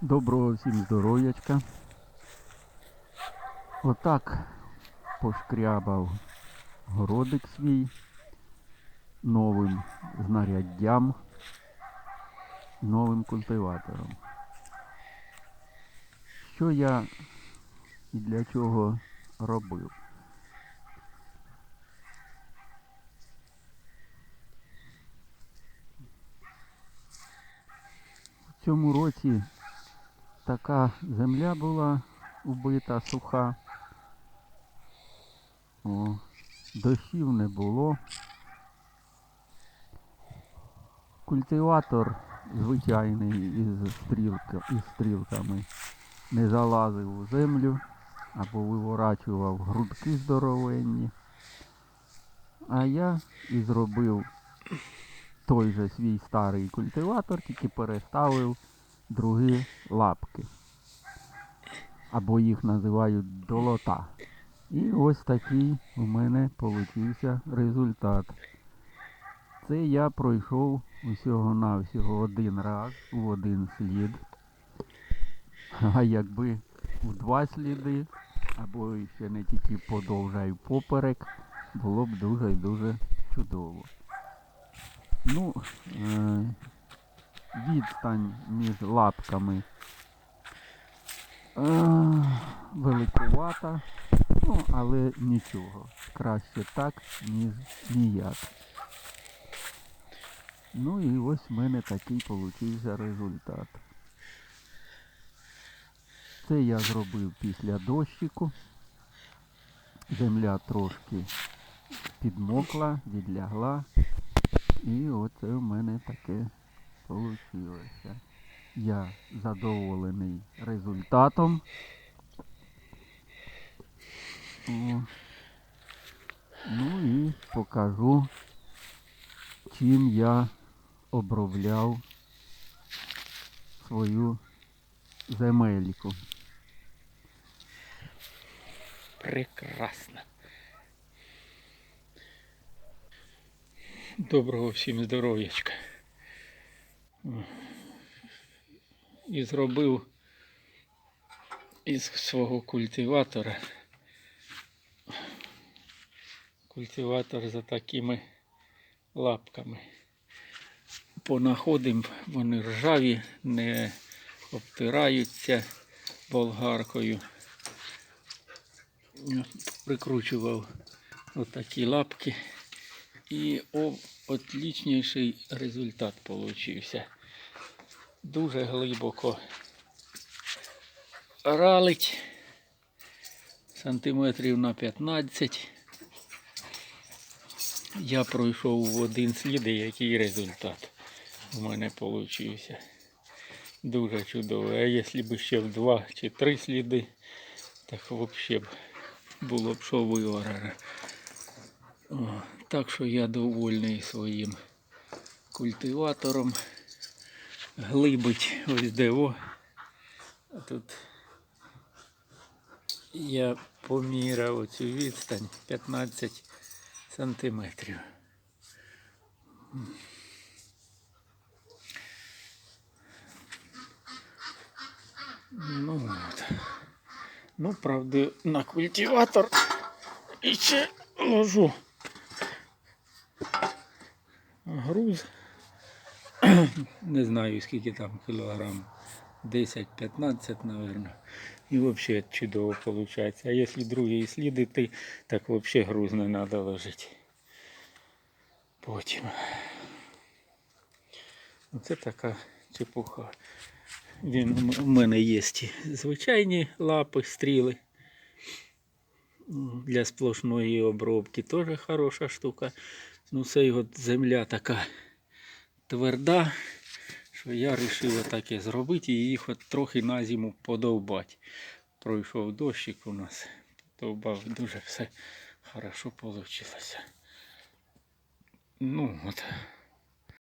Доброго всім здоров'ячка. Отак пошкрябав городик свій новим знаряддям, новим культиватором. Що я і для чого робив? В цьому році така земля була убита, суха. О, дощів не було. Культиватор звичайний із, стрілка, із стрілками не залазив у землю або виворачував грудки здоровенні. А я і зробив той же свій старий культиватор, тільки переставив другі лапки. Або їх називають долота. І ось такий у мене получився результат. Це я пройшов усього-навсього один раз у один слід. А якби у два сліди, або ще не тільки подовж, а й поперек, було б дуже і дуже чудово. Ну, е, відстань між лапками е, великувата, ну, але нічого. Краще так, ніж ніяк. Ну і ось в мене такий получився результат. Це я зробив після дощику. Земля трошки підмокла, відлягла. І оце в мене таке вийшло. Я задоволений результатом. О. Ну і покажу, чим я обробляв свою земельку. Прекрасно. Доброго всім здоров'ячка. І зробив із свого культиватора. Культиватор за такими лапками. Понаходим, вони ржаві, не обтираються болгаркою. Прикручував отакі лапки. І о, отличніший результат получився. Дуже глибоко ралить сантиметрів на 15. Я пройшов в один слід, який результат у мене получився. Дуже чудово. А якщо б ще в два чи три сліди, так взагалі б було б що виварено. О, Так що я довольний своїм культиватором. Глибить ось дево. А тут я поміряв оцю відстань 15 сантиметрів. Ну от. Ну, правда, на культиватор і ще ложу груз. Не знаю скільки там кілограм. 10-15, мабуть. І взагалі чудово виходить. А якщо другий слідити, так взагалі груз не треба ложити. Потім. Оце така чепуха. Він у мене є звичайні лапи, стріли. Для сплошної обробки теж хороша штука. Ну, це його земля така тверда, що я вирішив таке зробити і їх от трохи на зиму подовбати. Пройшов дощик у нас, подовбав, дуже все хорошо вийшло. Ну от.